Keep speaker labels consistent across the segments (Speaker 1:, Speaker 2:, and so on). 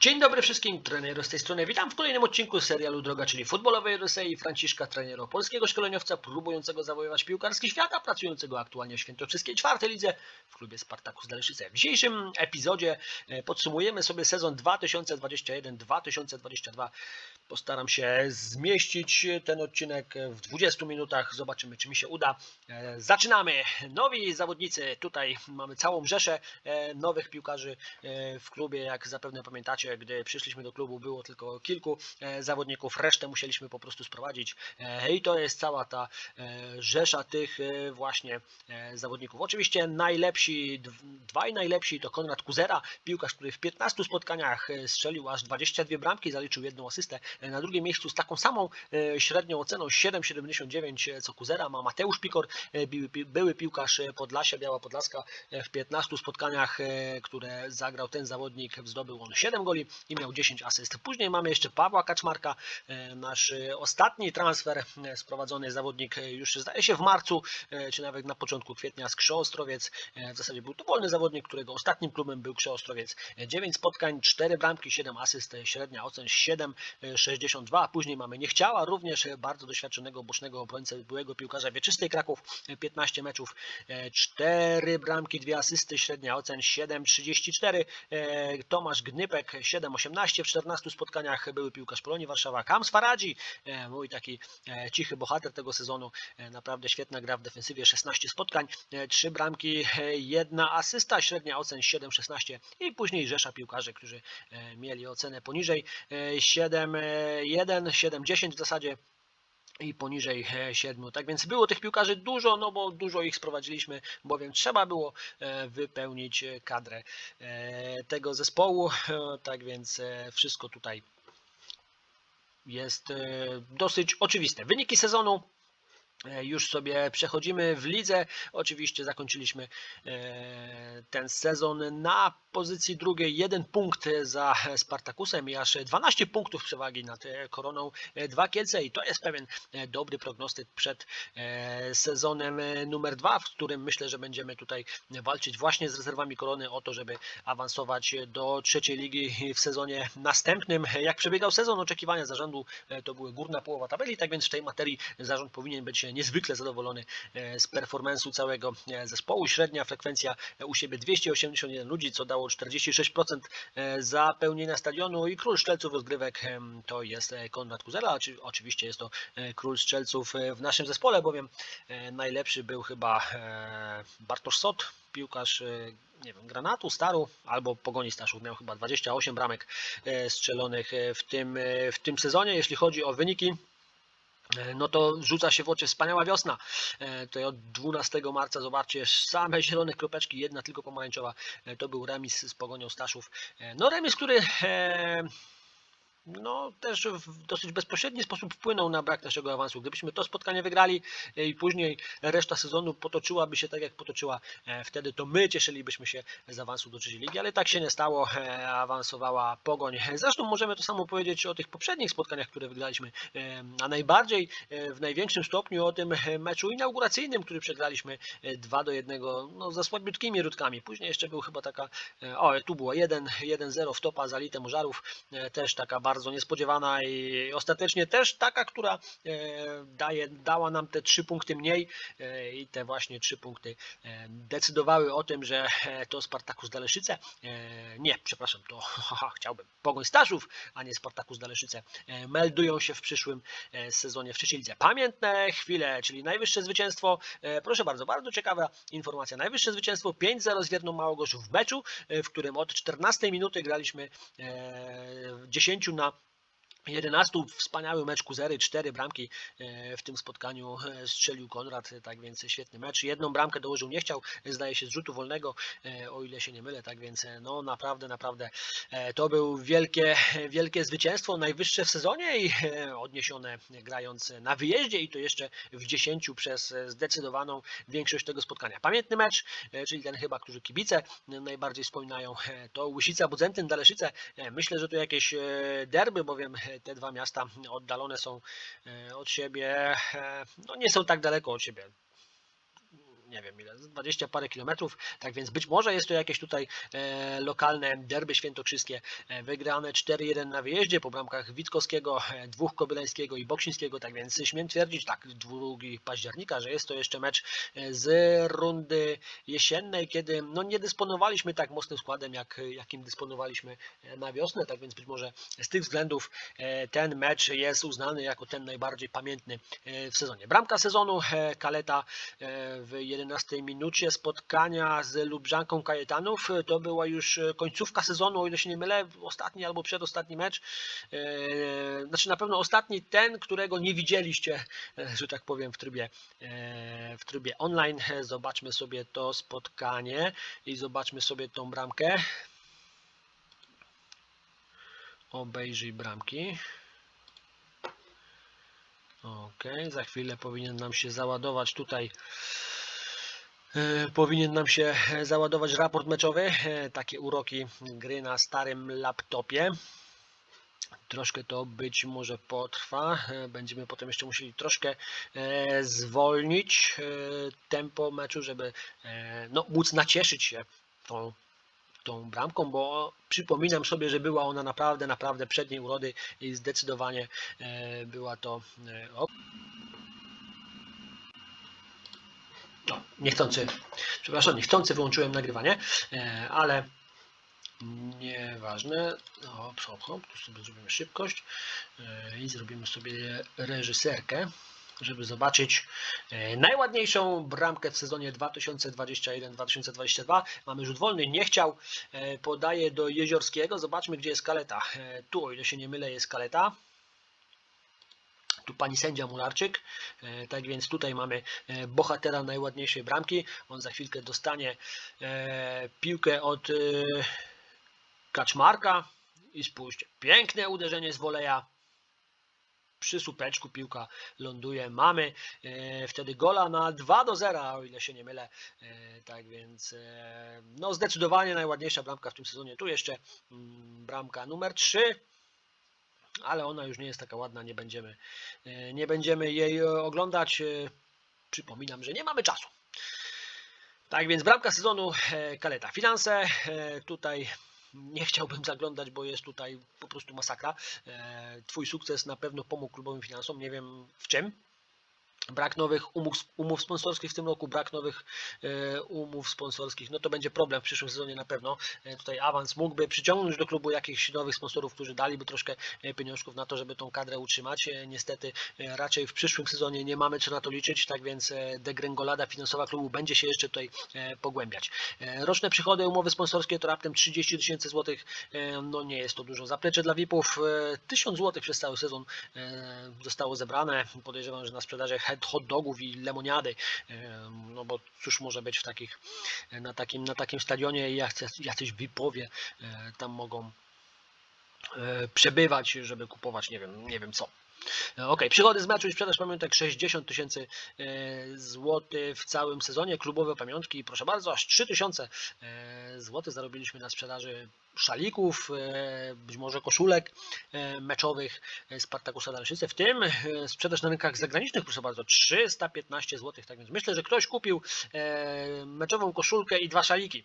Speaker 1: Dzień dobry wszystkim, trener z tej strony. Witam w kolejnym odcinku serialu Droga, czyli futbolowej Rosji Franciszka, trenera polskiego szkoleniowca, próbującego zawojować piłkarski świat, a pracującego aktualnie w świętokrzyskiej czwartej lidze w klubie Spartakus Daleszyce. W dzisiejszym epizodzie e, podsumujemy sobie sezon 2021-2022. Postaram się zmieścić ten odcinek w 20 minutach. Zobaczymy, czy mi się uda. E, Zaczynamy. Nowi zawodnicy. Tutaj mamy całą rzeszę e, nowych piłkarzy w klubie. Jak zapewne pamiętacie, gdy przyszliśmy do klubu, było tylko kilku e, zawodników. Resztę musieliśmy po prostu sprowadzić. E, I to jest cała ta e, rzesza tych właśnie zawodników. Oczywiście najlepsi, dw- dwaj najlepsi to Konrad Kuzera, piłkarz, który w 15 spotkaniach strzelił aż 22 bramki, zaliczył jedną asystę. Na drugim miejscu z taką samą średnią oceną 7,79 co Kuzera ma Mateusz Pikor, były piłkarz Podlasia, Biała Podlaska. W 15 spotkaniach, które zagrał ten zawodnik, zdobył on 7 goli i miał 10 asyst. Później mamy jeszcze Pawła Kaczmarka, e, nasz e, ostatni transfer, e, sprowadzony zawodnik już zdaje się w marcu, czy nawet na początku kwietnia z Krzoostrowiec. E, W zasadzie był to wolny zawodnik, którego ostatnim klubem był Krzoostrowiec. 9 spotkań, 4 bramki, 7 asyst, średnia ocen 7,62. A Później mamy Niechciała, również bardzo doświadczonego bocznego obrońcę, byłego piłkarza Wieczystej Kraków, e, 15 meczów, 4 bramki, 2 asysty, średnia ocen 7,34. E, Tomasz Gnypek 7,18 w 14 spotkaniach, były piłkarz Polonii Warszawa. Kams Faradzi, e, mój taki e, cichy bohater tego sezonu, e, naprawdę świetna gra w defensywie, 16 spotkań, 3 bramki, 1 asysta, średnia ocen 7,16 i później rzesza piłkarzy, którzy mieli ocenę poniżej 7,1, 7,10 w zasadzie i poniżej 7. Tak więc było tych piłkarzy dużo, no bo dużo ich sprowadziliśmy, bowiem trzeba było e, wypełnić e, kadrę e, tego zespołu. E, Tak więc e, wszystko tutaj jest e, dosyć oczywiste. Wyniki sezonu. E, Już sobie przechodzimy w lidze. Oczywiście zakończyliśmy e, ten sezon na pozycji drugiej. Jeden punkt za Spartakusem i aż 12 punktów przewagi nad e, Koroną Dwa Kielce i to jest pewien dobry prognostyk przed sezonem numer dwa, w którym myślę, że będziemy tutaj walczyć właśnie z rezerwami Korony o to, żeby awansować do trzeciej ligi w sezonie następnym. Jak przebiegał sezon, oczekiwania zarządu to były górna połowa tabeli, tak więc w tej materii zarząd powinien być niezwykle zadowolony e, z performance'u całego e, zespołu. Średnia frekwencja e, u siebie 281 ludzi, co dało 46% e, zapełnienia stadionu i król strzelców rozgrywek to jest Konrad Kuzela. Oczy- Oczywiście jest to król strzelców w naszym zespole, bowiem najlepszy był chyba Bartosz Sot, piłkarz nie wiem, Granatu, Staru albo Pogoni Staszów. Miał chyba 28 bramek strzelonych w tym, w tym sezonie. Jeśli chodzi o wyniki, no to rzuca się w oczy wspaniała wiosna. E, Tutaj od 12 marca zobaczcie same zielone kropeczki, jedna tylko pomarańczowa. E, To był remis z Pogonią Staszów. E, No remis, który e, no, też w dosyć bezpośredni sposób wpłynął na brak naszego awansu. Gdybyśmy to spotkanie wygrali e, i później reszta sezonu potoczyłaby się tak, jak potoczyła e, wtedy, to my cieszylibyśmy się z awansu do trzeciej ligi, ale tak się nie stało. E, Awansowała Pogoń. Zresztą możemy to samo powiedzieć o tych poprzednich spotkaniach, które wygraliśmy, a najbardziej w największym stopniu o tym meczu inauguracyjnym, który przegraliśmy e, 2 do 1 no, za słabiutkimi rutkami. Później jeszcze był chyba taka, o tu było 1 1-0 w topa zalite Mużarów, e, też taka bardzo niespodziewana i ostatecznie też taka, która e, daje, dała nam te trzy punkty mniej e, i te właśnie trzy punkty e, decydowały o tym, że to Spartakus Daleszyce, nie, przepraszam, to haha, chciałbym, Pogoń Staszów, a nie Spartakus Daleszyce, meldują się w przyszłym sezonie w trzeciej lidze. Pamiętne chwile, czyli najwyższe zwycięstwo, proszę bardzo, bardzo ciekawa informacja, najwyższe zwycięstwo 5-0 z Wierną Małogoszów w meczu, w którym od 14 minuty graliśmy e, 10 na 11 wspaniały mecz Kuzery, 4 bramki e, w tym spotkaniu e, strzelił Konrad, e, tak więc świetny mecz. Jedną bramkę dołożył nie chciał, zdaje się z rzutu wolnego, o ile się nie mylę, tak więc no naprawdę, naprawdę to był wielkie, wielkie zwycięstwo, najwyższe w sezonie i odniesione grając na wyjeździe i to jeszcze w 10 przez zdecydowaną większość tego spotkania. Pamiętny mecz, czyli ten chyba, którzy kibice najbardziej wspominają, to Łysica, Budzentyn, Daleszyce. Myślę, że to jakieś derby, bowiem te dwa miasta oddalone są e, od siebie, e, no nie są tak daleko od siebie. Nie wiem ile, 20 parę kilometrów, tak więc być może jest to jakieś tutaj e, lokalne derby świętokrzyskie, e, wygrane 4-1 na wyjeździe po bramkach Witkowskiego, e, dwóch Kobylańskiego i Boksińskiego, tak więc śmiem twierdzić, tak, 2 października, że jest to jeszcze mecz z rundy jesiennej, kiedy no, nie dysponowaliśmy tak mocnym składem, jak, jakim dysponowaliśmy na wiosnę, tak więc być może z tych względów ten mecz jest uznany jako ten najbardziej pamiętny w sezonie. Bramka sezonu Kaleta w 11 minucie spotkania z Lubrzanką Kajetanów. To była już e, końcówka sezonu, o ile się nie mylę, ostatni albo przedostatni mecz. E, Znaczy na pewno ostatni ten, którego nie widzieliście, e, że tak powiem, w trybie, w trybie online. Zobaczmy sobie to spotkanie i zobaczmy sobie tą bramkę. Obejrzyj bramki. Ok, za chwilę powinien nam się załadować tutaj. E, Powinien nam się e, załadować raport meczowy. E, Takie uroki gry na starym laptopie. Troszkę to być może potrwa. Będziemy potem jeszcze musieli troszkę zwolnić tempo meczu, żeby no, móc nacieszyć się tą tą bramką, bo przypominam sobie, że była ona naprawdę, naprawdę przedniej urody i zdecydowanie była to. E, o. No, niechcący, przepraszam, niechcący wyłączyłem nagrywanie, e, ale nieważne. Hop, hop, hop, tu sobie zrobimy szybkość e, i zrobimy sobie reżyserkę żeby zobaczyć e, najładniejszą bramkę w sezonie 2021-2022. Mamy rzut wolny, nie chciał, podaje do Jeziorskiego. Zobaczmy, gdzie jest kaleta. Tu, o ile się nie mylę, jest kaleta. Tu pani sędzia Mularczyk. E, Tak więc tutaj mamy e, bohatera najładniejszej bramki. On za chwilkę dostanie e, piłkę od Kaczmarka. I spójrzcie, piękne uderzenie z woleja przy słupeczku piłka ląduje. Mamy wtedy gola na 2 do 0, o ile się nie mylę. Tak więc no zdecydowanie najładniejsza bramka w tym sezonie. Tu jeszcze mm, bramka numer 3. Ale ona już nie jest taka ładna, nie będziemy, e, nie będziemy jej e, oglądać. E, Przypominam, że nie mamy czasu. Tak więc bramka sezonu Kaleta. Finanse tutaj nie chciałbym zaglądać, bo jest tutaj po prostu masakra. Twój sukces na pewno pomógł klubowym finansom, nie wiem w czym. Brak nowych umów, umów sponsorskich w tym roku, brak nowych e, umów sponsorskich, no to będzie problem w przyszłym sezonie na pewno. E, tutaj awans mógłby przyciągnąć do klubu jakichś nowych sponsorów, którzy daliby troszkę e, pieniążków na to, żeby tą kadrę utrzymać. Niestety raczej w przyszłym sezonie nie mamy co na to liczyć, tak więc degrengolada finansowa klubu będzie się jeszcze tutaj pogłębiać. Roczne przychody, umowy sponsorskie to raptem 30 tysięcy złotych, no nie jest to dużo. Zaplecze dla VIP-ów e, 1000 złotych przez cały sezon zostało zebrane. Podejrzewam, że na sprzedaży head hot dogów i lemoniady, no bo cóż może być w takich, na takim, na takim stadionie jacyś, jacyś VIP-owie e, tam mogą e, przebywać, żeby kupować nie wiem, nie wiem co. E, Ok, przychody z meczu i sprzedaż pamiątek 60 tysięcy e, złotych w całym sezonie. Klubowe pamiątki, proszę bardzo, aż 3 tysiące e, złotych zarobiliśmy na sprzedaży szalików, być może koszulek meczowych e, Spartakusa Dalszyce, w tym sprzedaż na rynkach zagranicznych, proszę bardzo, 315 zł. Tak więc myślę, że ktoś kupił meczową koszulkę i dwa szaliki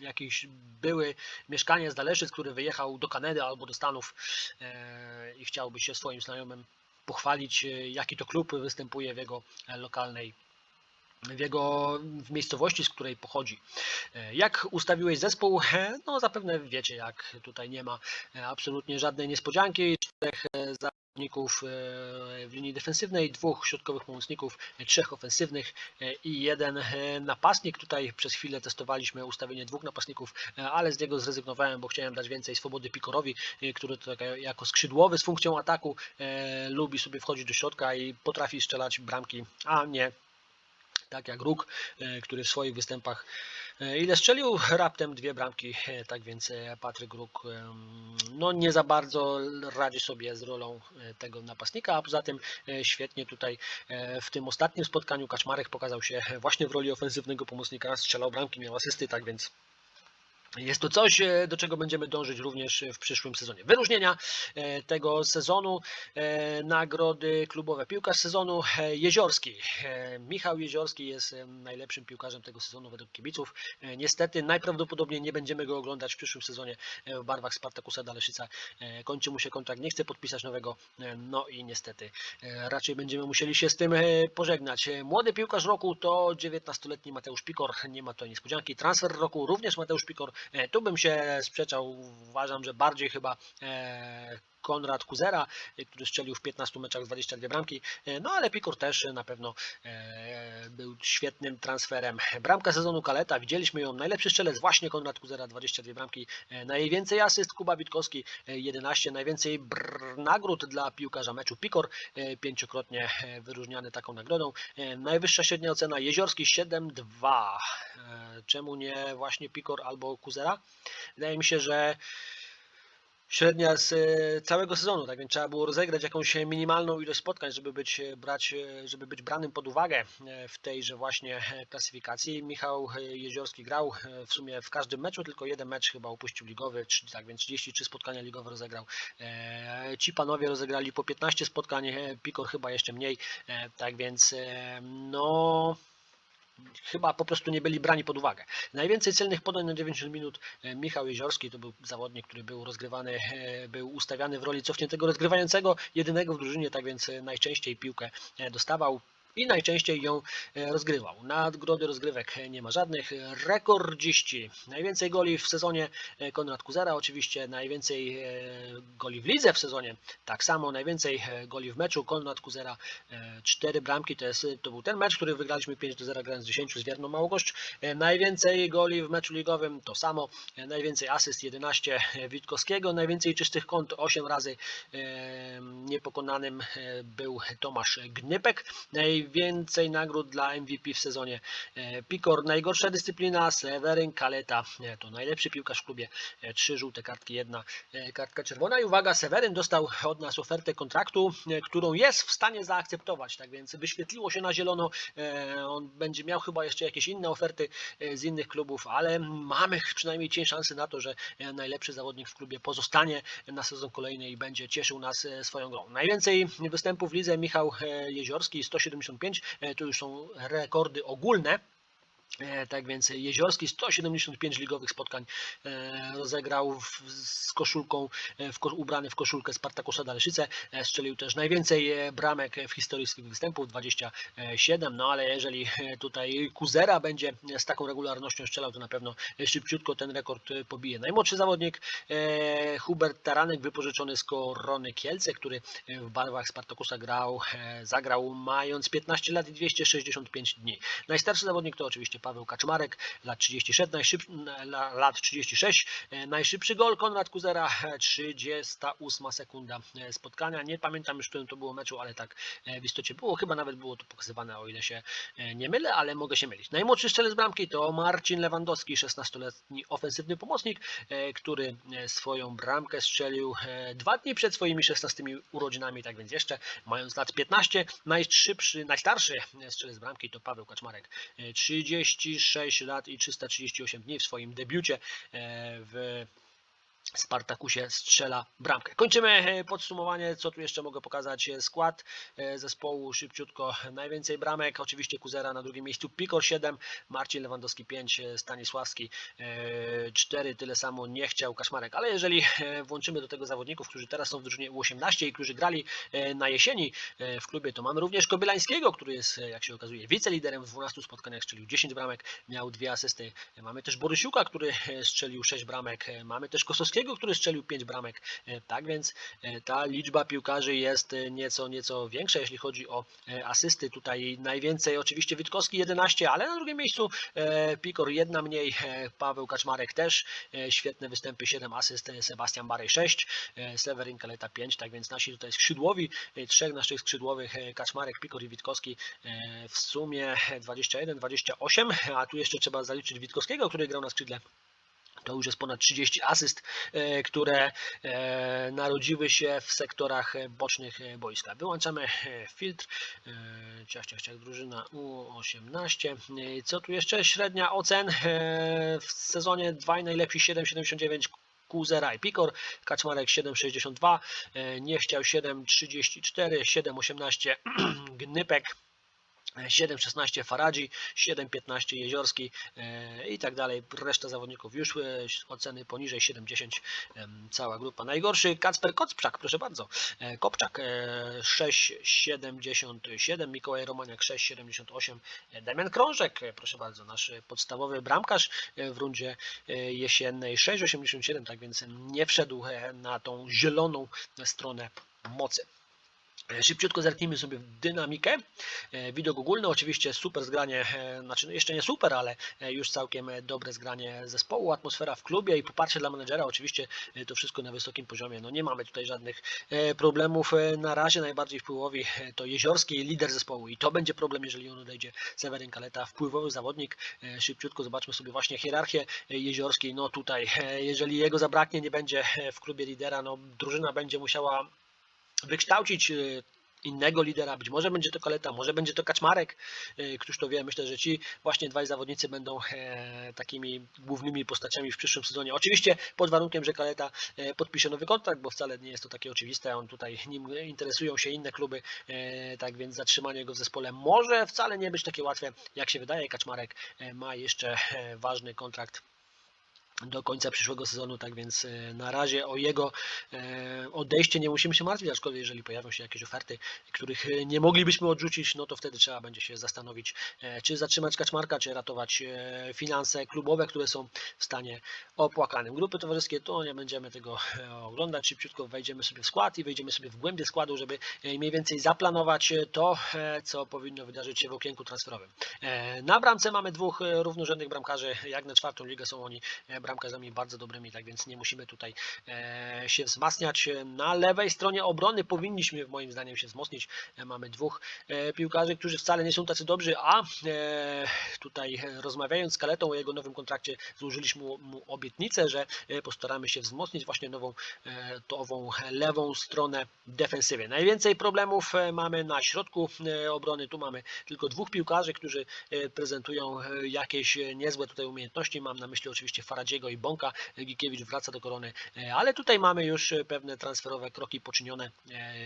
Speaker 1: jakiś były mieszkaniec z Daleszyc, który wyjechał do Kanady albo do Stanów e, i chciałby się swoim znajomym pochwalić, e, jaki to klub występuje w jego lokalnej w jego w miejscowości, z której pochodzi. E, Jak ustawiłeś zespół? No zapewne wiecie, jak tutaj nie ma absolutnie żadnej niespodzianki. Czterech zawodników e, w linii defensywnej, dwóch środkowych pomocników, e, trzech ofensywnych e, i jeden napastnik. Tutaj przez chwilę testowaliśmy ustawienie dwóch napastników, ale z niego zrezygnowałem, bo chciałem dać więcej swobody Pikorowi, który to taka- jako skrzydłowy z funkcją ataku lubi sobie wchodzić do środka i potrafi strzelać bramki, a nie tak jak Róg, e, który w swoich występach e, ile strzelił? Raptem dwie bramki, e, tak więc Patryk Róg no nie za bardzo radzi sobie z rolą tego napastnika, a poza tym świetnie tutaj w tym ostatnim spotkaniu Kaczmarek pokazał się właśnie w roli ofensywnego pomocnika, strzelał bramki, miał asysty, tak więc Jest to coś, e, do czego będziemy dążyć również w przyszłym sezonie. Wyróżnienia e, tego sezonu, e, nagrody klubowe. Piłkarz sezonu e, Jeziorski. E, Michał Jeziorski jest e, najlepszym piłkarzem tego sezonu według kibiców. E, Niestety najprawdopodobniej nie będziemy go oglądać w przyszłym sezonie e, w barwach Spartakusa Daleszyca. E, Kończy mu się kontrakt, nie chce podpisać nowego, e, no i niestety e, raczej będziemy musieli się z tym e, pożegnać. E, Młody piłkarz roku to 19-letni Mateusz Pikor. Nie ma to niespodzianki. Transfer roku również Mateusz Pikor. E, Tu bym się sprzeczał. Uważam, że bardziej chyba e, Konrad Kuzera, e, który strzelił w 15 meczach 22 bramki. E, No ale Pikor też na pewno e, był świetnym transferem. Bramka sezonu Kaleta, widzieliśmy ją. Najlepszy strzelec właśnie Konrad Kuzera, 22 bramki. Najwięcej asyst Kuba Witkowski, e, 11. Najwięcej nagród dla piłkarza meczu Pikor, pięciokrotnie wyróżniany taką nagrodą. Najwyższa średnia ocena Jeziorski 7,2. E, Czemu nie właśnie Pikor albo Kuzera? Wydaje mi się, że średnia z e, całego sezonu, tak więc trzeba było rozegrać jakąś minimalną ilość spotkań, żeby być, e, brać, e, żeby być branym pod uwagę w tejże właśnie klasyfikacji. Michał Jeziorski grał w sumie w każdym meczu, tylko jeden mecz chyba upuścił ligowy, tak więc 33 spotkania ligowe rozegrał. Ci panowie rozegrali po 15 spotkań, Pikor chyba jeszcze mniej, tak więc no chyba po prostu nie byli brani pod uwagę. Najwięcej celnych podań na 90 minut e, Michał Jeziorski to był zawodnik, który był rozgrywany, e, był ustawiany w roli cofniętego rozgrywającego, jedynego w drużynie, tak więc e, najczęściej piłkę dostawał. I najczęściej ją e, rozgrywał. Nagrody rozgrywek e, nie ma żadnych. Rekordziści. Najwięcej goli w sezonie e, Konrad Kuzera, oczywiście najwięcej e, goli w lidze w sezonie. Tak samo najwięcej e, goli w meczu Konrad Kuzera. e, Cztery bramki to, jest, to był ten mecz, który wygraliśmy 5 do 0 grając z 10 z Wierną Małogoszcz. E, Najwięcej goli w meczu ligowym to samo. E, Najwięcej asyst 11 Witkowskiego. Najwięcej czystych kąt 8 razy e, niepokonanym e, był Tomasz Gnypek najwięcej nagród dla MVP w sezonie. E, Pikor najgorsza dyscyplina, Seweryn Kaleta to najlepszy piłkarz w klubie. E, trzy żółte kartki, jedna e, kartka czerwona. I uwaga, Seweryn dostał od nas ofertę kontraktu, którą jest w stanie zaakceptować. Tak więc wyświetliło się na zielono. On będzie miał chyba jeszcze jakieś inne oferty z innych klubów, ale mamy przynajmniej cień szansy na to, że najlepszy zawodnik w klubie pozostanie na sezon kolejny i będzie cieszył nas swoją grą. Najwięcej występów w lidze Michał Jeziorski 170 to już są rekordy ogólne. E, Tak więc Jeziorski 175 ligowych spotkań e, rozegrał z koszulką, e, w, ubrany w koszulkę Spartakusa Daleszyce. Strzelił też najwięcej bramek w historii swych występów, 27. No ale jeżeli tutaj Kuzera będzie z taką regularnością strzelał, to na pewno szybciutko ten rekord pobije. Najmłodszy zawodnik Hubert Taranek, wypożyczony z Korony Kielce, który w barwach Spartakusa grał, zagrał mając 15 lat i 265 dni. Najstarszy zawodnik to oczywiście Paweł Kaczmarek, lat 36, najszybszy, la- lat 36. E, Najszybszy gol Konrad Kuzera, e, 38 sekunda e, spotkania. Nie pamiętam już, w którym to było meczu, ale tak e, w istocie było. Chyba nawet było to pokazywane, o ile się e, nie mylę, ale mogę się mylić. Najmłodszy strzelec bramki to Marcin Lewandowski, 16-letni ofensywny pomocnik, e, który e, swoją bramkę strzelił e, dwa dni przed swoimi 16 urodzinami, tak więc jeszcze mając lat 15. Najszybszy, najstarszy e, strzelec bramki to Paweł Kaczmarek, e, 36 lat i 338 dni w swoim debiucie e, w Spartakusie strzela bramkę. Kończymy e, podsumowanie, co tu jeszcze mogę pokazać. E, Skład e, zespołu szybciutko. Najwięcej bramek, oczywiście Kuzera na drugim miejscu, Pikor 7, Marcin Lewandowski 5, e, Stanisławski 4, tyle samo nie chciał Kaszmarek. Ale jeżeli włączymy do tego zawodników, którzy teraz są w drużynie U18 i którzy grali na jesieni w klubie, to mamy również Kobylańskiego, który jest, jak się okazuje, wiceliderem w 12 spotkaniach, strzelił 10 bramek, miał dwie asysty. Mamy też Borysiuka, który strzelił 6 bramek. Mamy też Kosowskiego, który strzelił 5 bramek. E, Tak więc e, ta liczba piłkarzy jest e, nieco, nieco większa, jeśli chodzi o asysty. Tutaj najwięcej oczywiście Witkowski 11, ale na drugim miejscu Pikor jedna mniej, Paweł Kaczmarek też. Świetne występy, 7 asyst, Sebastian Barej 6, e, Seweryn Kaleta 5, tak więc nasi tutaj skrzydłowi, trzech naszych skrzydłowych, Kaczmarek, Pikor i Witkowski w sumie 21, 28, a tu jeszcze trzeba zaliczyć Witkowskiego, który grał na skrzydle To już jest ponad 30 asyst, e, które e, narodziły się w sektorach e, bocznych boiska. Wyłączamy filtr. Ciach, ciach, ciach, drużyna U18. E, Co tu jeszcze? Średnia ocen w sezonie 2 najlepsi 7,79 Kuzera i Pikor, Kaczmarek 7,62, e, Niechciał 7,34, 7,18 Gnypek, 7,16 Faradzi, 7,15 Jeziorski e, i tak dalej. Reszta zawodników już e, oceny poniżej 7,10 em, cała grupa. Najgorszy Kacper Kocprzak, proszę bardzo. E, Kopczak e, 6,77, Mikołaj Romaniak 6,78, e, Damian Krążek, proszę bardzo, nasz podstawowy bramkarz w rundzie jesiennej 6,87, tak więc nie wszedł na tą zieloną stronę mocy. E, Szybciutko zerknijmy sobie w dynamikę. E, Widok ogólny, oczywiście super zgranie, e, znaczy no jeszcze nie super, ale już całkiem dobre zgranie zespołu, atmosfera w klubie i poparcie dla menedżera, oczywiście to wszystko na wysokim poziomie. No nie mamy tutaj żadnych problemów. Na razie najbardziej wpływowi to Jeziorski, lider zespołu i to będzie problem, jeżeli on odejdzie. Seweryn Kaleta, wpływowy zawodnik. Szybciutko zobaczmy sobie właśnie hierarchię Jeziorskiej. No tutaj, jeżeli jego zabraknie, nie będzie w klubie lidera, no drużyna będzie musiała wykształcić e, innego lidera, być może będzie to Kaleta, może będzie to Kaczmarek, e, któż to wie, myślę, że ci właśnie dwaj zawodnicy będą e, takimi głównymi postaciami w przyszłym sezonie. Oczywiście pod warunkiem, że Kaleta e, podpisze nowy kontrakt, bo wcale nie jest to takie oczywiste, on tutaj nim interesują się inne kluby, e, tak więc zatrzymanie go w zespole może wcale nie być takie łatwe, jak się wydaje. Kaczmarek ma jeszcze ważny kontrakt do końca przyszłego sezonu, tak więc e, na razie o jego e, odejście nie musimy się martwić, aczkolwiek jeżeli pojawią się jakieś oferty, których e, nie moglibyśmy odrzucić, no to wtedy trzeba będzie się zastanowić, czy zatrzymać Kaczmarka, czy ratować finanse klubowe, które są w stanie opłakanym. Grupy towarzyskie to nie będziemy tego oglądać, szybciutko wejdziemy sobie w skład i wejdziemy sobie w głębie składu, żeby mniej więcej zaplanować to, co powinno wydarzyć się w okienku transferowym. Na bramce mamy dwóch równorzędnych bramkarzy, jak na czwartą ligę są oni e, bramkarzami bardzo dobrymi, tak więc nie musimy tutaj e, się wzmacniać. Na lewej stronie obrony powinniśmy moim zdaniem się wzmocnić. Mamy dwóch e, piłkarzy, którzy wcale nie są tacy dobrzy, a e, tutaj rozmawiając z Kaletą o jego nowym kontrakcie złożyliśmy mu, obietnicę, że postaramy się wzmocnić właśnie nową, tą ową lewą stronę defensywy. Najwięcej problemów mamy na środku obrony. Tu mamy tylko dwóch piłkarzy, którzy prezentują jakieś niezłe tutaj umiejętności. Mam na myśli oczywiście I Bąka. Gikiewicz wraca do korony, e, ale tutaj mamy już e, pewne transferowe kroki poczynione. E,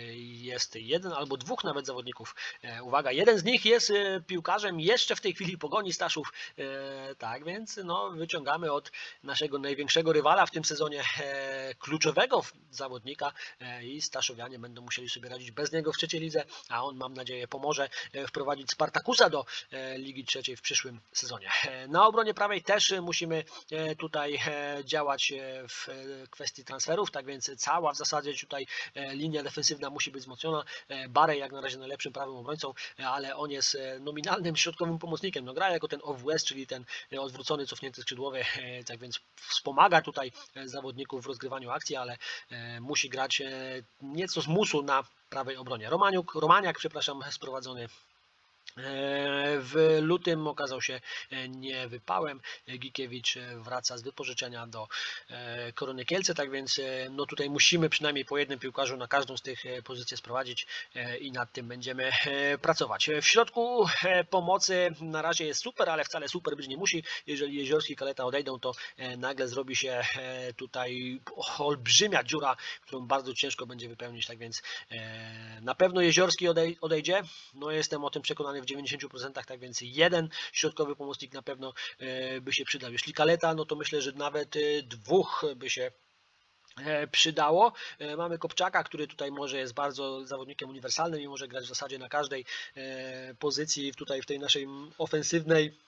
Speaker 1: Jest jeden albo dwóch nawet zawodników. E, Uwaga, jeden z nich jest e, piłkarzem jeszcze w tej chwili pogoni Staszów. E, Tak więc no, wyciągamy od naszego największego rywala w tym sezonie e, kluczowego zawodnika e, i Staszowianie będą musieli sobie radzić bez niego w trzeciej lidze, a on mam nadzieję pomoże e, wprowadzić Spartakusa do e, Ligi Trzeciej w przyszłym sezonie. E, Na obronie prawej też e, musimy e, tutaj e, działać e, w e, kwestii transferów, tak więc cała w zasadzie tutaj linia defensywna musi być wzmocniona. Barej jak na razie najlepszym prawym obrońcą, ale on jest nominalnym środkowym pomocnikiem. No, gra jako ten OWS, czyli ten odwrócony, cofnięty skrzydłowy, tak więc wspomaga tutaj zawodników w rozgrywaniu akcji, ale musi grać nieco z musu na prawej obronie. Romaniuk, Romaniak, przepraszam, sprowadzony W lutym okazał się e, niewypałem. E, Gikiewicz e, wraca z wypożyczenia do e, Korony Kielce, tak więc e, no tutaj musimy przynajmniej po jednym piłkarzu na każdą z tych e, pozycji sprowadzić e, i nad tym będziemy e, pracować. E, W środku e, pomocy na razie jest super, ale wcale super być nie musi. Jeżeli Jeziorski i Kaleta odejdą, to e, nagle zrobi się e, tutaj olbrzymia dziura, którą bardzo ciężko będzie wypełnić, tak więc e, na pewno Jeziorski odej- odejdzie. No jestem o tym przekonany w 90%, tak więc jeden środkowy pomocnik na pewno e, by się przydał. Jeśli Kaleta, no to myślę, że nawet e, dwóch by się e, przydało. Mamy Kopczaka, który tutaj może jest bardzo zawodnikiem uniwersalnym i może grać w zasadzie na każdej pozycji tutaj w tej naszej ofensywnej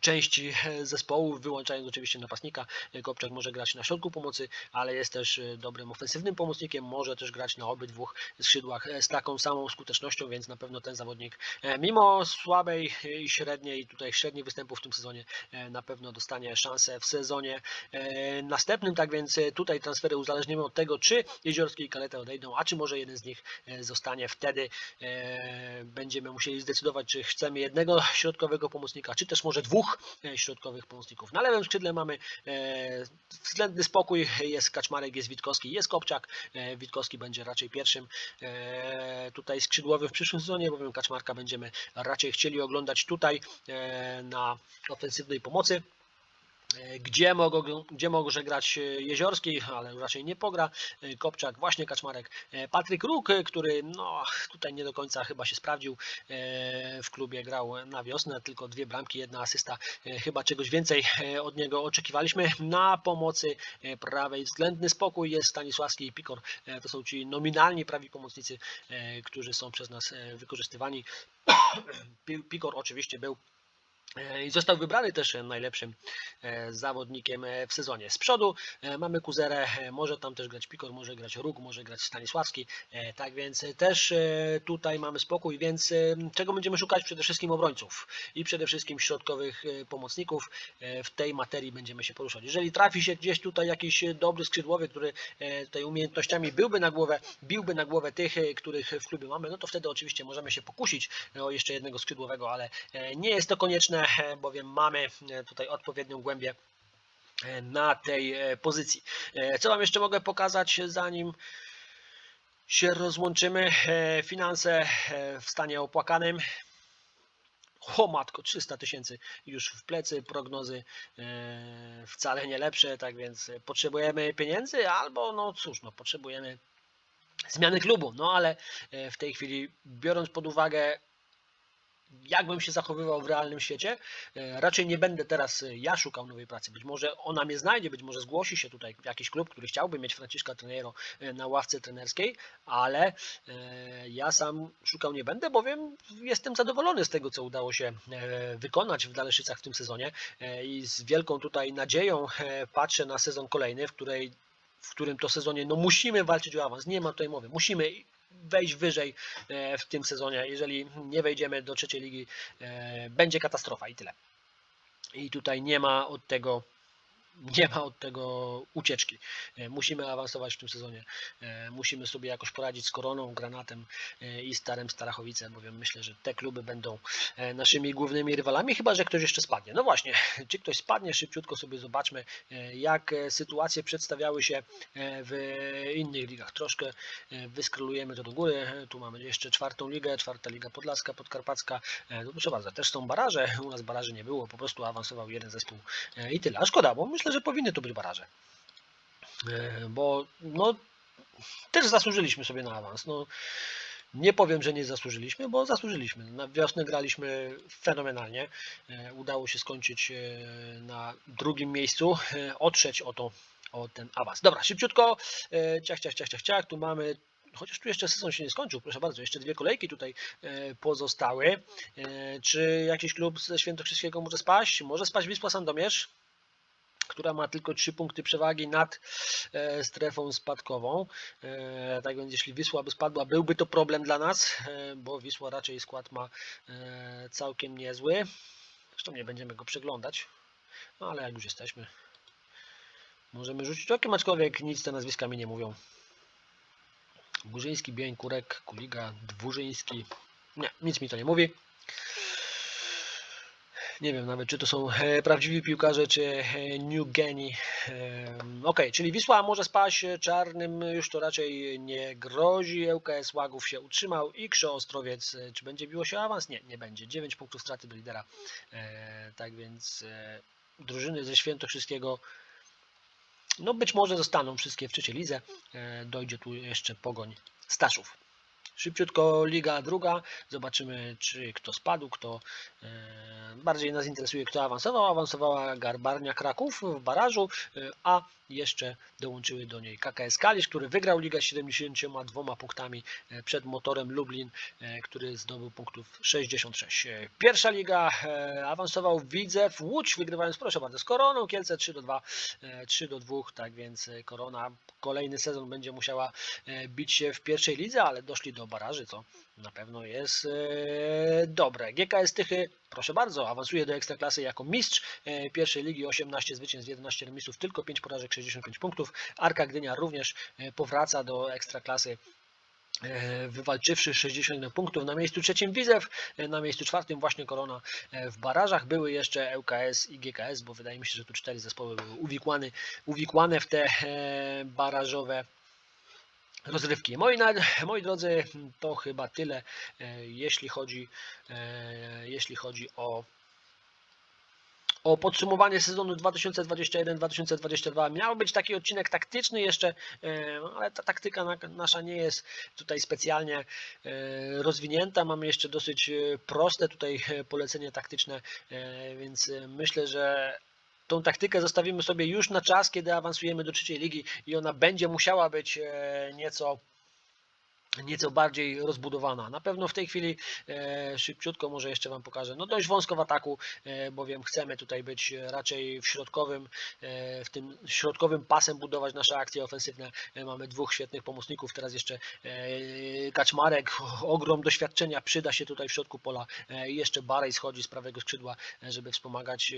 Speaker 1: części zespołu, wyłączając oczywiście napastnika. Kopczak może grać na środku pomocy, ale jest też e, dobrym ofensywnym pomocnikiem, może też grać na obydwu skrzydłach e, z taką samą skutecznością, więc na pewno ten zawodnik e, mimo słabej i średniej, tutaj średnich występów w tym sezonie na pewno dostanie szansę w sezonie następnym, tak więc tutaj transfery uzależnimy od tego, czy Jeziorski i Kaleta odejdą, a czy może jeden z nich zostanie. Wtedy będziemy musieli zdecydować, czy chcemy jednego środkowego pomocnika, czy też może może dwóch e, środkowych pomocników. Na lewym skrzydle mamy e, względny spokój, jest Kaczmarek, jest Witkowski, jest Kopczak, e, Witkowski będzie raczej pierwszym tutaj skrzydłowym w przyszłym sezonie, bowiem Kaczmarka będziemy raczej chcieli oglądać tutaj na ofensywnej pomocy. E, Gdzie, mogą, gdzie może grać e, Jeziorski, ale raczej nie pogra. E, Kopczak, właśnie Kaczmarek. Patryk Róg, który no, tutaj nie do końca chyba się sprawdził w klubie, grał na wiosnę, tylko dwie bramki, jedna asysta. Chyba czegoś więcej od niego oczekiwaliśmy. Na pomocy prawej względny spokój jest Stanisławski i Pikor. To są ci nominalni prawi pomocnicy, którzy są przez nas wykorzystywani. Pi- Pikor oczywiście był I został wybrany też e, najlepszym e, zawodnikiem e, w sezonie. Z przodu e, mamy Kuzerę, e, może tam też grać Pikor, może grać Róg, może grać Stanisławski. E, Tak więc e, też e, tutaj mamy spokój, więc e, czego będziemy szukać? Przede wszystkim obrońców i przede wszystkim środkowych e, pomocników. E, W tej materii będziemy się poruszać. Jeżeli trafi się gdzieś tutaj jakiś e, dobry skrzydłowy, który e, tutaj umiejętnościami byłby na głowę, biłby na głowę tych, e, których w klubie mamy, no to wtedy oczywiście możemy się pokusić o jeszcze jednego skrzydłowego, ale e, nie jest to konieczne, e, bowiem mamy e, tutaj odpowiednią głębię e, na tej e, pozycji. Co Wam jeszcze mogę pokazać, zanim się rozłączymy? Finanse w stanie opłakanym. O matko, 300 tysięcy już w plecy, prognozy wcale nie lepsze, tak więc potrzebujemy pieniędzy albo no cóż, no potrzebujemy zmiany klubu, no ale w tej chwili biorąc pod uwagę jakbym się zachowywał w realnym świecie, e, raczej nie będę teraz e, ja szukał nowej pracy. Być może ona mnie znajdzie, być może zgłosi się tutaj jakiś klub, który chciałby mieć Franciszka Trenero e, na ławce trenerskiej, ale ja sam szukał nie będę, bowiem jestem zadowolony z tego, co udało się wykonać w Daleszycach w tym sezonie. I z wielką tutaj nadzieją patrzę na sezon kolejny, w której w którym to sezonie no musimy walczyć o awans, nie ma tutaj mowy, musimy wejść wyżej e, w tym sezonie. Jeżeli nie wejdziemy do trzeciej ligi, e, będzie katastrofa i tyle. I tutaj nie ma od tego nie ma od tego ucieczki. E, Musimy awansować w tym sezonie. E, Musimy sobie jakoś poradzić z Koroną, Granatem e, i Starem Starachowice, bowiem myślę, że te kluby będą naszymi głównymi rywalami, chyba że ktoś jeszcze spadnie. No właśnie, czy ktoś spadnie, szybciutko sobie zobaczmy, jak sytuacje przedstawiały się w innych ligach. Troszkę wyskrolujemy to do góry. Tu mamy jeszcze czwartą ligę, czwarta liga Podlaska, Podkarpacka. No proszę bardzo, też są baraże. U nas baraży nie było, po prostu awansował jeden zespół i tyle. A szkoda, bo myślę, że powinny to być baraże. E, Bo no, też zasłużyliśmy sobie na awans. No, nie powiem, że nie zasłużyliśmy, bo zasłużyliśmy. Na wiosnę graliśmy fenomenalnie. E, Udało się skończyć e, na drugim miejscu, otrzeć o to, o ten awans. Dobra, szybciutko, ciach, ciach, ciach, ciach, ciach, tu mamy, chociaż tu jeszcze sezon się nie skończył, proszę bardzo, jeszcze dwie kolejki tutaj pozostały. Czy jakiś klub ze Świętokrzyskiego może spaść? Może spaść Wisła Sandomierz, która ma tylko 3 punkty przewagi nad e, strefą spadkową. E, tak więc jeśli Wisła by spadła, byłby to problem dla nas, e, bo Wisła raczej skład ma całkiem niezły. Zresztą nie będziemy go przeglądać, no ale jak już jesteśmy, możemy rzucić okiem, aczkolwiek nic te nazwiska mi nie mówią. Burzyński, Bień, Kurek, Kuliga, Dwurzyński. Nie, nic mi to nie mówi. Nie wiem nawet, czy to są e, prawdziwi piłkarze, czy e, New Geni. Ok, czyli Wisła może spaść, e, czarnym już to raczej nie grozi. ŁKS Łagów się utrzymał i Krzo Ostrowiec, e, czy będzie biło się awans? Nie, nie będzie. 9 punktów straty do lidera. Tak więc drużyny ze Świętokrzyskiego no być może zostaną wszystkie w trzeciej lidze. Dojdzie tu jeszcze pogoń Staszów. Szybciutko Liga druga. Zobaczymy, czy kto spadł, kto e, bardziej nas interesuje, kto awansował. Awansowała Garbarnia Kraków w barażu, e, a jeszcze dołączyły do niej KKS Kalisz, który wygrał Ligę z 72 punktami e, przed motorem Lublin, e, który zdobył punktów 66. E, Pierwsza liga awansował Widzew Łódź, wygrywając proszę bardzo z Koroną, Kielce 3 do 2, e, 3 do 2, tak więc Korona kolejny sezon będzie musiała bić się w pierwszej lidze, ale doszli do baraży, co na pewno jest e, dobre. GKS Tychy, proszę bardzo, awansuje do Ekstraklasy jako mistrz e, pierwszej ligi, 18 zwycięstw, 11 remisów, tylko 5 porażek, 65 punktów. Arka Gdynia również e, powraca do Ekstraklasy wywalczywszy 61 punktów. Na miejscu trzecim Widzew, e, na miejscu czwartym właśnie Korona w barażach. Były jeszcze ŁKS i GKS, bo wydaje mi się, że tu cztery zespoły były uwikłane, uwikłane w te barażowe rozrywki. Moi, moi drodzy, to chyba tyle, e, jeśli chodzi, e, jeśli chodzi o o podsumowanie sezonu 2021-2022. Miał być taki odcinek taktyczny jeszcze, e, ale ta taktyka na- nasza nie jest tutaj specjalnie rozwinięta. Mamy jeszcze dosyć proste tutaj polecenie taktyczne, więc myślę, że tą taktykę zostawimy sobie już na czas, kiedy awansujemy do trzeciej ligi i ona będzie musiała być e, nieco nieco bardziej rozbudowana. Na pewno w tej chwili e, szybciutko może jeszcze Wam pokażę. No dość wąsko w ataku, e, bowiem chcemy tutaj być raczej w środkowym, e, w tym środkowym pasem budować nasze akcje ofensywne. E, mamy dwóch świetnych pomocników, teraz jeszcze e, Kaczmarek, ogrom doświadczenia przyda się tutaj w środku pola e, i jeszcze Barej schodzi z prawego skrzydła, e, żeby wspomagać e,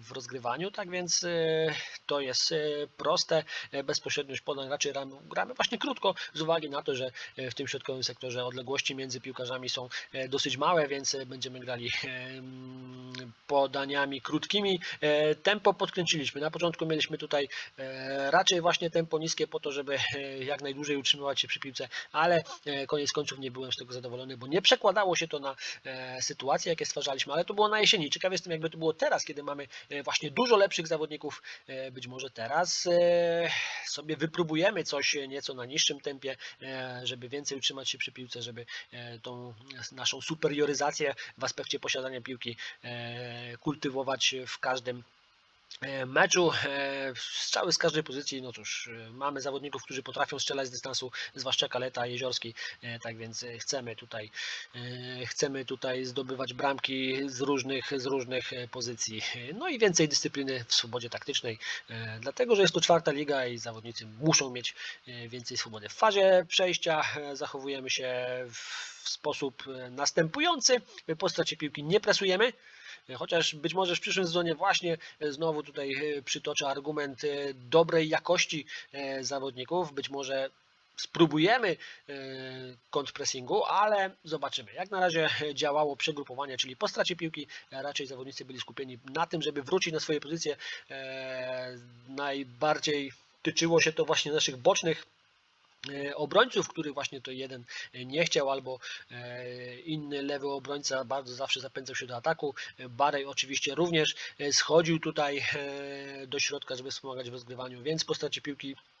Speaker 1: w rozgrywaniu, tak więc e, to jest e, proste, e, bezpośredniość podań, raczej gramy, właśnie krótko z uwagi na to, że e, w tym środkowym sektorze odległości między piłkarzami są e, dosyć małe, więc e, będziemy grali e, podaniami krótkimi. E, Tempo podkręciliśmy. Na początku mieliśmy tutaj e, raczej właśnie tempo niskie po to, żeby e, jak najdłużej utrzymywać się przy piłce, ale e, koniec końców nie byłem z tego zadowolony, bo nie przekładało się to na e, sytuacje, jakie stwarzaliśmy, ale to było na jesieni. Ciekaw jestem, jakby to było teraz, kiedy mamy e, właśnie dużo lepszych zawodników. E, Być może teraz e, sobie wypróbujemy coś nieco na niższym tempie, e, żeby więcej utrzymać się przy piłce, żeby e, tą naszą superioryzację w aspekcie posiadania piłki e, kultywować w każdym meczu. E, Strzały z każdej pozycji, no cóż, e, mamy zawodników, którzy potrafią strzelać z dystansu, zwłaszcza Kaleta, Jeziorski, e, tak więc e, chcemy tutaj, e, chcemy tutaj zdobywać bramki z różnych, z różnych e, pozycji. E, No i więcej dyscypliny w swobodzie taktycznej, e, dlatego że jest to czwarta liga i zawodnicy muszą mieć e, więcej swobody. W fazie przejścia e, zachowujemy się w sposób e, następujący. Po stracie piłki nie presujemy, e, chociaż być może w przyszłym sezonie właśnie e, znowu tutaj e, przytoczę argument e, dobrej jakości zawodników. Być może spróbujemy kontrpressingu, ale zobaczymy. Jak na razie działało przegrupowanie, czyli po stracie piłki raczej zawodnicy byli skupieni na tym, żeby wrócić na swoje pozycje. Najbardziej tyczyło się to właśnie naszych bocznych obrońców, których właśnie to jeden e, nie chciał, albo e, inny lewy obrońca bardzo zawsze zapędzał się do ataku. E, Barej oczywiście również e, schodził tutaj e, do środka, żeby wspomagać w rozgrywaniu, więc po stracie piłki e,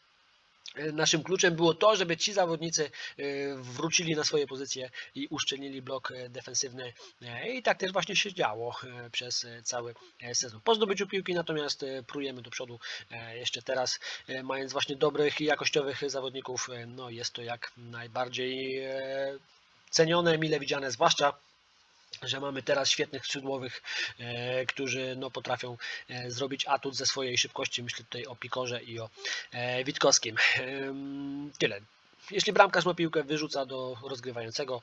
Speaker 1: Naszym kluczem było to, żeby ci zawodnicy e, wrócili na swoje pozycje i uszczelnili blok e, defensywny. E, I tak też właśnie się działo e, przez e, cały e, sezon. Po zdobyciu piłki natomiast e, prujemy do przodu e, jeszcze teraz, e, mając właśnie dobrych i jakościowych zawodników. e, No jest to jak najbardziej e, cenione, mile widziane, zwłaszcza że mamy teraz świetnych skrzydłowych, e, którzy no, potrafią e, zrobić atut ze swojej szybkości. Myślę tutaj o Pikorze i o e, Witkowskim. Tyle. Jeśli bramkarz ma piłkę, wyrzuca do rozgrywającego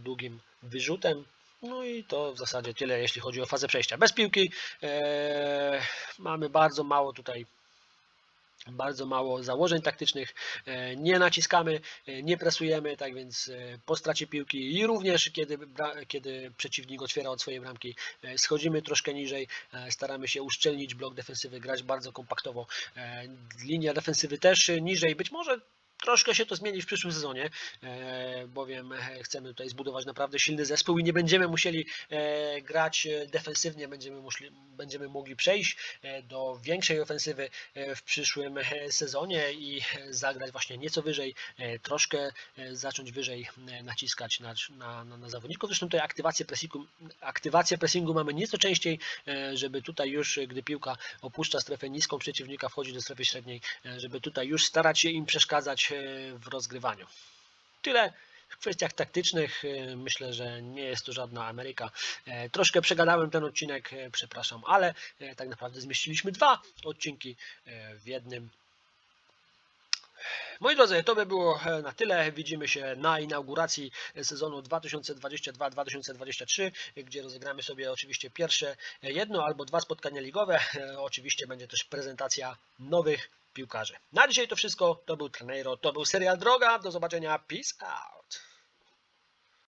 Speaker 1: długim wyrzutem. No i to w zasadzie tyle, jeśli chodzi o fazę przejścia. Bez piłki mamy bardzo mało tutaj bardzo mało założeń taktycznych, e, nie naciskamy, e, nie presujemy, tak więc e, po stracie piłki i również kiedy, kiedy przeciwnik otwiera od swojej bramki, schodzimy troszkę niżej, staramy się uszczelnić blok defensywy, grać bardzo kompaktowo. Linia defensywy też niżej, być może troszkę się to zmieni w przyszłym sezonie, e, bowiem e, chcemy tutaj zbudować naprawdę silny zespół i nie będziemy musieli e, grać defensywnie, będziemy, muszli, będziemy mogli przejść do większej ofensywy w przyszłym sezonie i zagrać właśnie nieco wyżej, troszkę zacząć wyżej naciskać na, na, na, na zawodników. Zresztą tutaj aktywację pressingu, aktywację pressingu mamy nieco częściej, żeby tutaj już, gdy piłka opuszcza strefę niską przeciwnika, wchodzi do strefy średniej, żeby tutaj już starać się im przeszkadzać e, w rozgrywaniu. Tyle w kwestiach taktycznych. e, Myślę, że nie jest to żadna Ameryka. E, Troszkę przegadałem ten odcinek, przepraszam, ale tak naprawdę zmieściliśmy dwa odcinki w jednym. Moi drodzy, to by było e, na tyle. Widzimy się na inauguracji sezonu 2022-2023, gdzie rozegramy sobie oczywiście pierwsze jedno albo dwa spotkania ligowe. E, Oczywiście będzie też prezentacja nowych piłkarzy. Na dzisiaj to wszystko. To był Treneiro, to był serial Droga. Do zobaczenia. Peace out.